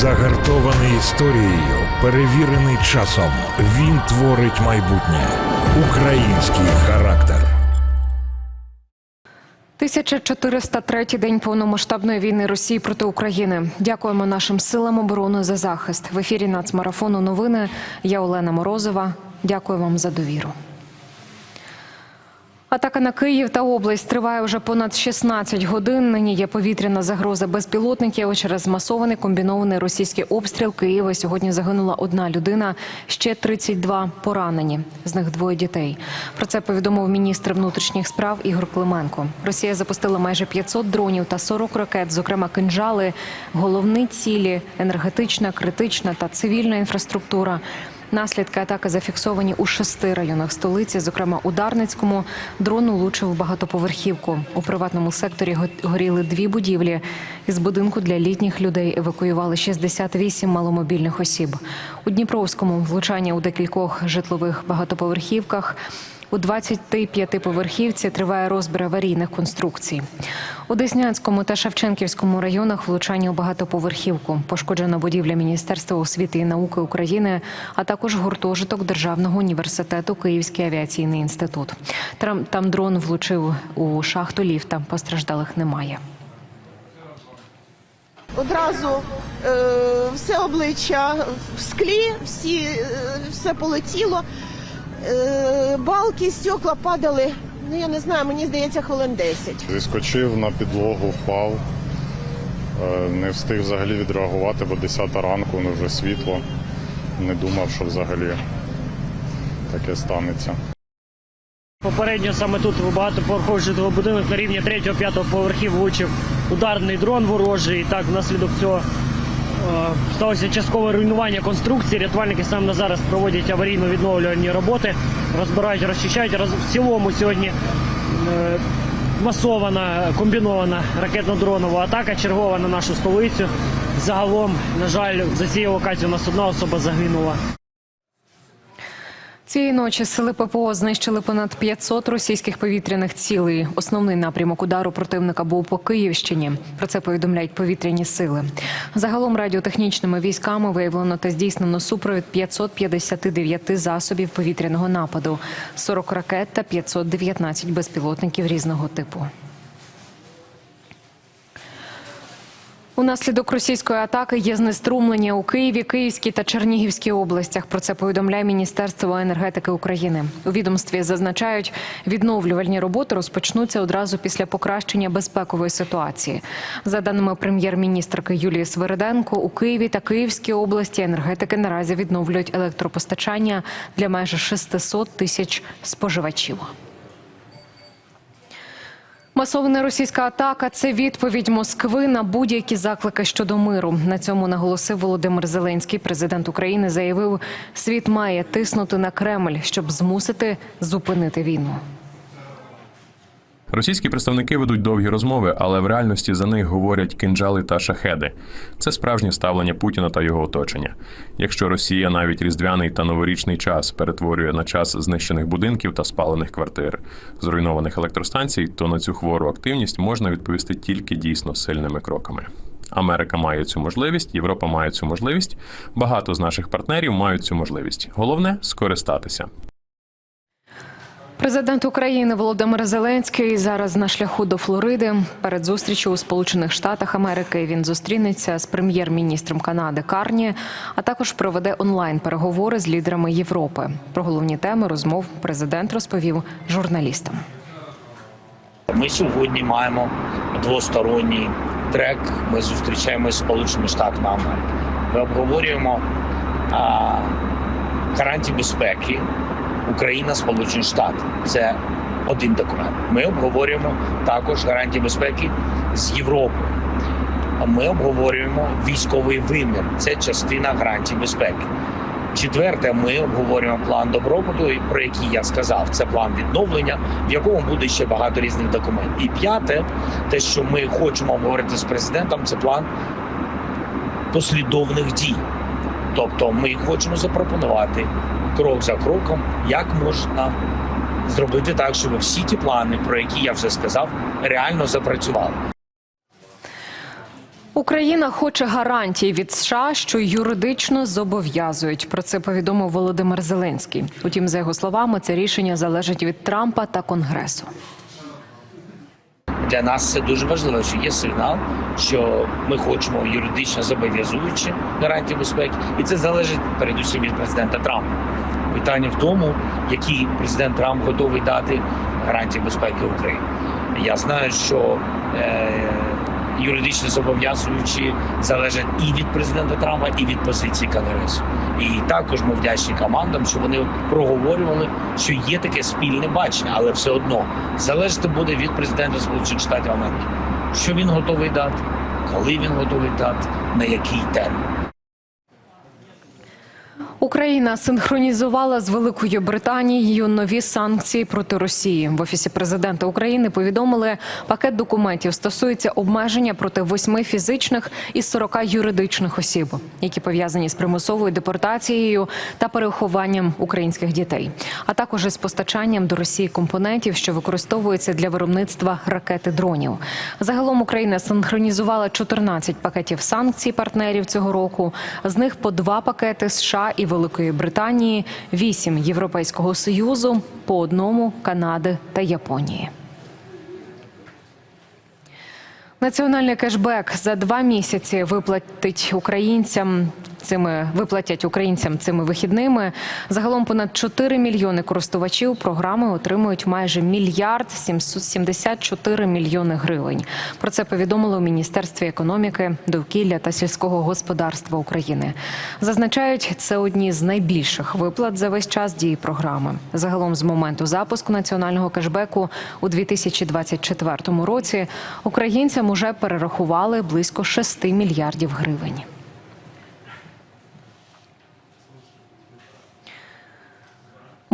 Загартований історією, перевірений часом. Він творить майбутнє. Український характер. 1403-й день повномасштабної війни Росії проти України. Дякуємо нашим силам оборони за захист. В ефірі нацмарафону новини. Я Олена Морозова. Дякую вам за довіру. Атака на Київ та область триває вже понад 16 годин. Нині є повітряна загроза безпілотників через масований комбінований російський обстріл Києва. Сьогодні загинула одна людина, ще 32 поранені. З них двоє дітей. Про це повідомив міністр внутрішніх справ Ігор Клименко. Росія запустила майже 500 дронів та 40 ракет, зокрема кинжали. Головні цілі енергетична, критична та цивільна інфраструктура. Наслідки атаки зафіксовані у шести районах столиці, зокрема у Дарницькому. Дрон улучив багатоповерхівку. У приватному секторі го- горіли дві будівлі. Із будинку для літніх людей евакуювали 68 маломобільних осіб. У Дніпровському влучання у декількох житлових багатоповерхівках. У 25-поверхівці триває розбір аварійних конструкцій. У Деснянському та Шевченківському районах влучання у багатоповерхівку. Пошкоджена будівля Міністерства освіти і науки України, а також гуртожиток Державного університету Київський авіаційний інститут. Там, дрон влучив у шахту ліфта. Постраждалих немає. Одразу е, все обличчя в склі, всі, е, все полетіло. Е, балки, стекла падали. Ну я не знаю, мені здається, хвилин 10. Зіскочив на підлогу, впав. Е, Не встиг взагалі відреагувати, бо 10 ранку, ну вже світло. Не думав, що взагалі таке станеться. Попередньо саме тут в багатоповерховий житловий будинок на рівні 3-5 поверхів влучив ударний дрон ворожий. І так, внаслідок цього сталося часткове руйнування конструкції. Рятувальники саме зараз проводять аварійно-відновлювальні роботи, розбирають, розчищають. В цілому сьогодні е, масована комбінована ракетно-дронова атака чергова на нашу столицю. Загалом, на жаль, за цією локацією у нас одна особа загинула. Цієї ночі сили ППО знищили понад 500 російських повітряних цілей. Основний напрямок удару противника був по Київщині. Про це повідомляють повітряні сили. Загалом радіотехнічними військами виявлено та здійснено супровід 559 засобів повітряного нападу, 40 ракет та 519 безпілотників різного типу. Унаслідок російської атаки є знеструмлення у Києві, Київській та Чернігівській областях. Про це повідомляє Міністерство енергетики України. У відомстві зазначають, відновлювальні роботи розпочнуться одразу після покращення безпекової ситуації. За даними прем'єр-міністрки Юлії Свириденко, у Києві та Київській області енергетики наразі відновлюють електропостачання для майже 600 тисяч споживачів. Масована російська атака це відповідь Москви на будь-які заклики щодо миру. На цьому наголосив Володимир Зеленський. Президент України заявив, світ має тиснути на Кремль, щоб змусити зупинити війну. Російські представники ведуть довгі розмови, але в реальності за них говорять кинджали та шахеди. Це справжнє ставлення Путіна та його оточення. Якщо Росія навіть різдвяний та новорічний час перетворює на час знищених будинків та спалених квартир, зруйнованих електростанцій, то на цю хвору активність можна відповісти тільки дійсно сильними кроками. Америка має цю можливість, Європа має цю можливість. Багато з наших партнерів мають цю можливість. Головне скористатися. Президент України Володимир Зеленський зараз на шляху до Флориди. Перед зустрічю у Сполучених Штатах Америки він зустрінеться з прем'єр-міністром Канади Карні, а також проведе онлайн переговори з лідерами Європи. Про головні теми розмов президент розповів журналістам. Ми сьогодні маємо двосторонній трек. Ми зустрічаємося з Сполученими Штатами Америки. Ми обговорюємо а, гарантії безпеки Україна, Сполучені Штати. Це один документ. Ми обговорюємо також гарантії безпеки з Європою. Ми обговорюємо військовий вимір. Це частина гарантій безпеки. Четверте, ми обговорюємо план добробуту, про який я сказав. Це план відновлення, в якому буде ще багато різних документів. І п'яте, те, що ми хочемо обговорити з президентом, це план послідовних дій. Тобто, ми хочемо запропонувати крок за кроком, як можна зробити так, щоб всі ті плани, про які я вже сказав, реально запрацювали. Україна хоче гарантій від США, що юридично зобов'язують. Про це повідомив Володимир Зеленський. Утім, за його словами, це рішення залежить від Трампа та Конгресу. Для нас це дуже важливо, що є сигнал, що ми хочемо юридично зобов'язуючі гарантії безпеки, і це залежить передусім від президента Трампа. Питання в тому, які президент Трамп готовий дати гарантії безпеки України. Я знаю, що е, юридично зобов'язуючі залежать і від президента Трампа, і від позиції Конгресу. І також ми вдячні командам, що вони проговорювали, що є таке спільне бачення, але все одно залежати буде від президента Сполучених Штатів Америки. Що він готовий дати, коли він готовий дати, на який термін. Україна синхронізувала з Великою Британією нові санкції проти Росії. В офісі президента України повідомили, пакет документів стосується обмеження проти восьми фізичних і 40 юридичних осіб, які пов'язані з примусовою депортацією та перехованням українських дітей, а також із постачанням до Росії компонентів, що використовуються для виробництва ракети дронів. Загалом Україна синхронізувала 14 пакетів санкцій партнерів цього року. З них по два пакети США і Великої Британії, вісім Європейського союзу, по одному Канади та Японії. Національний кешбек за два місяці виплатить українцям. Цими виплатять українцям цими вихідними. Загалом понад 4 мільйони користувачів програми отримують майже мільярд 774 мільйони гривень. Про це повідомили у міністерстві економіки, довкілля та сільського господарства України. Зазначають, це одні з найбільших виплат за весь час дії програми. Загалом з моменту запуску національного кешбеку у 2024 році українцям уже перерахували близько 6 мільярдів гривень.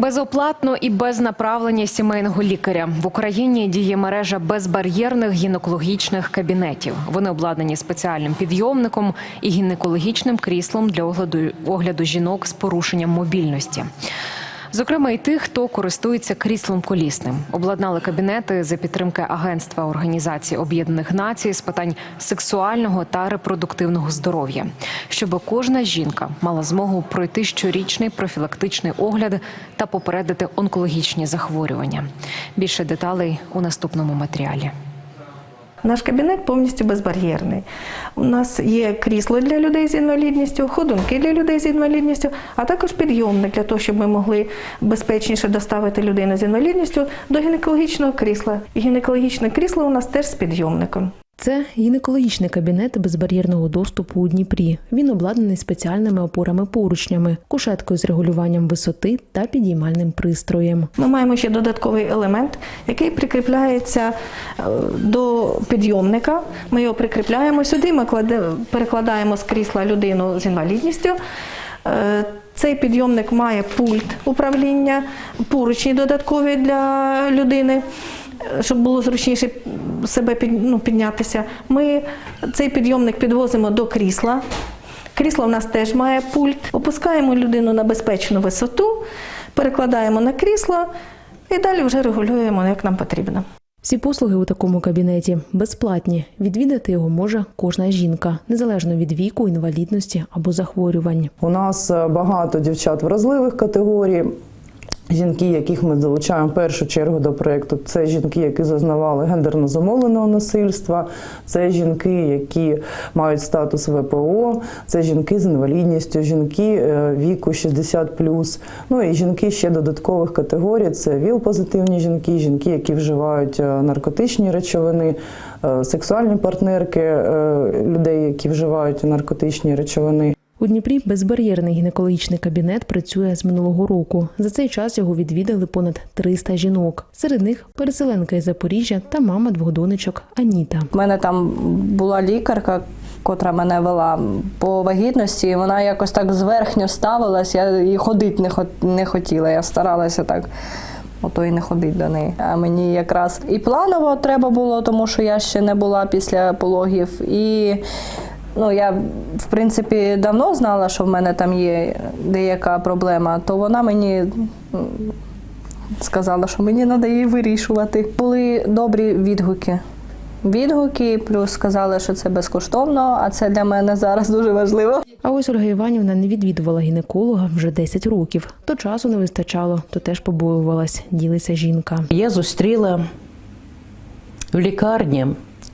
Безоплатно і без направлення сімейного лікаря в Україні діє мережа безбар'єрних гінекологічних кабінетів. Вони обладнані спеціальним підйомником і гінекологічним кріслом для огляду, огляду жінок з порушенням мобільності. Зокрема, і тих, хто користується кріслом колісним, обладнали кабінети за підтримки Агентства Організації Об'єднаних Націй з питань сексуального та репродуктивного здоров'я, щоб кожна жінка мала змогу пройти щорічний профілактичний огляд та попередити онкологічні захворювання. Більше деталей у наступному матеріалі. Наш кабінет повністю безбар'єрний. У нас є крісло для людей з інвалідністю, ходунки для людей з інвалідністю, а також підйомник для того, щоб ми могли безпечніше доставити людину з інвалідністю до гінекологічного крісла. Гінекологічне крісло у нас теж з підйомником. Це гінекологічний кабінет безбар'єрного доступу у Дніпрі. Він обладнаний спеціальними опорами-поручнями, кушеткою з регулюванням висоти та підіймальним пристроєм. Ми маємо ще додатковий елемент, який прикріпляється е, до підйомника. Ми його прикріпляємо сюди. Ми перекладаємо з крісла людину з інвалідністю. Е, Цей підйомник має пульт управління, поручні додаткові для людини, щоб було зручніше себе під- ну, піднятися. Ми цей підйомник підвозимо до крісла. Крісло в нас теж має пульт. Опускаємо людину на безпечну висоту, перекладаємо на крісло і далі вже регулюємо, як нам потрібно. Всі послуги у такому кабінеті безплатні. Відвідати його може кожна жінка, незалежно від віку, інвалідності або захворювань. У нас е, багато дівчат вразливих категорій. Жінки, яких ми залучаємо в першу чергу до проєкту, це жінки, які зазнавали гендерно замовленого насильства, це жінки, які мають статус ВПО, це жінки з інвалідністю, жінки е, віку 60+, ну і жінки ще додаткових категорій. Це ВІЛ-позитивні жінки, жінки, які вживають е, наркотичні речовини, е, сексуальні партнерки людей, які вживають наркотичні речовини. У Дніпрі безбар'єрний гінекологічний кабінет працює з минулого року. За цей час його відвідали понад 300 жінок. Серед них переселенка із Запоріжжя та мама двох донечок Аніта. У мене там була лікарка, котра мене вела по вагітності, вона якось так зверхньо ставилась, я і ходити не, не хотіла. Я старалася так. Ото і не ходить до неї. А мені якраз і планово треба було, тому що я ще не була після пологів. І ну, я, в принципі, давно знала, що в мене там є деяка проблема, то вона мені сказала, що мені треба її вирішувати. Були добрі відгуки відгуки, плюс сказали, що це безкоштовно, а це для мене зараз дуже важливо. А ось Ольга Іванівна не відвідувала гінеколога вже 10 років. То часу не вистачало, то теж побоювалась. Ділиться жінка. Я зустріла в лікарні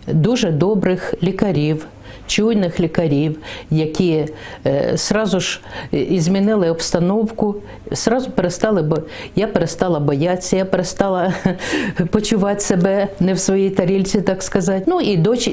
дуже добрих лікарів, чуйних лікарів, які е, сразу ж е, змінили обстановку, сразу перестали, бо я перестала боятися, я перестала почувати себе не в своїй тарільці, так сказати. Ну і доч,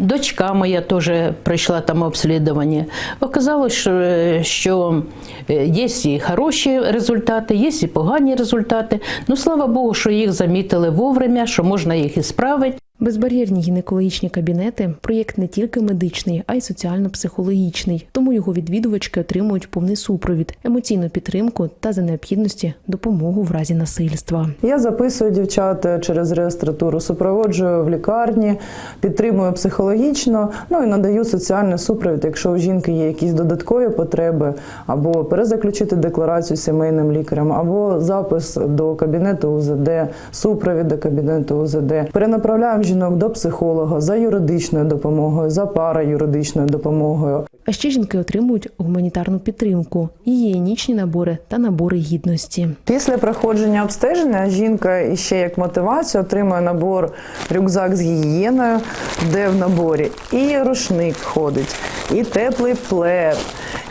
дочка моя теж пройшла там обслідування. Оказалось, що, е, що е, є і хороші результати, є і погані результати. Ну слава Богу, що їх замітили вовремя, що можна їх і справити. Безбар'єрні гінекологічні кабінети проєкт не тільки медичний, а й соціально-психологічний. Тому його відвідувачки отримують повний супровід, емоційну підтримку та за необхідності допомогу в разі насильства. Я записую дівчат е, через реєстратуру, супроводжую в лікарні, підтримую психологічно, ну і надаю соціальний супровід, якщо у жінки є якісь додаткові потреби, або перезаключити декларацію сімейним лікарем, або запис до кабінету УЗД, супровід до кабінету УЗД. Перенаправляємо жінок до психолога за юридичною допомогою, за параюридичною допомогою. А ще жінки отримують гуманітарну підтримку, гігієнічні набори та набори гідності. Після проходження обстеження жінка іще як мотивацію отримує набор рюкзак з гігієною, де в наборі і рушник входить, і теплий плед.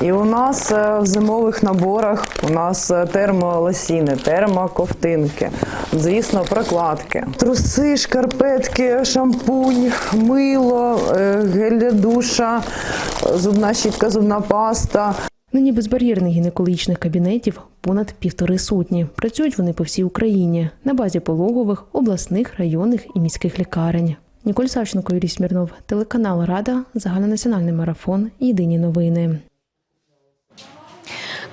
І у нас е, в зимових наборах у нас е, термолосіни, термоковтинки, звісно, прокладки, труси, шкарпетки, шампунь, мило, е, гель для душа, зубна щітка, зубна паста. Нині безбар'єрних гінекологічних кабінетів понад півтори сотні. Працюють вони по всій Україні на базі пологових, обласних, районних і міських лікарень. Ніколь Савченко, Юрій Смірнов, телеканал Рада, загальнонаціональний марафон. Єдині новини.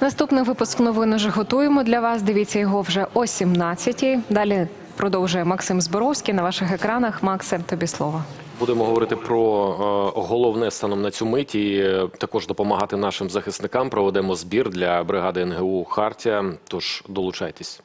Наступний випуск новин уже готуємо для вас. Дивіться його вже о 17-й. Далі продовжує Максим Зборовський на ваших екранах. Максим, тобі слово. Будемо говорити про е, головне станом на цю мить і е, також допомагати нашим захисникам. Проведемо збір для бригади НГУ Хартія. Тож долучайтесь.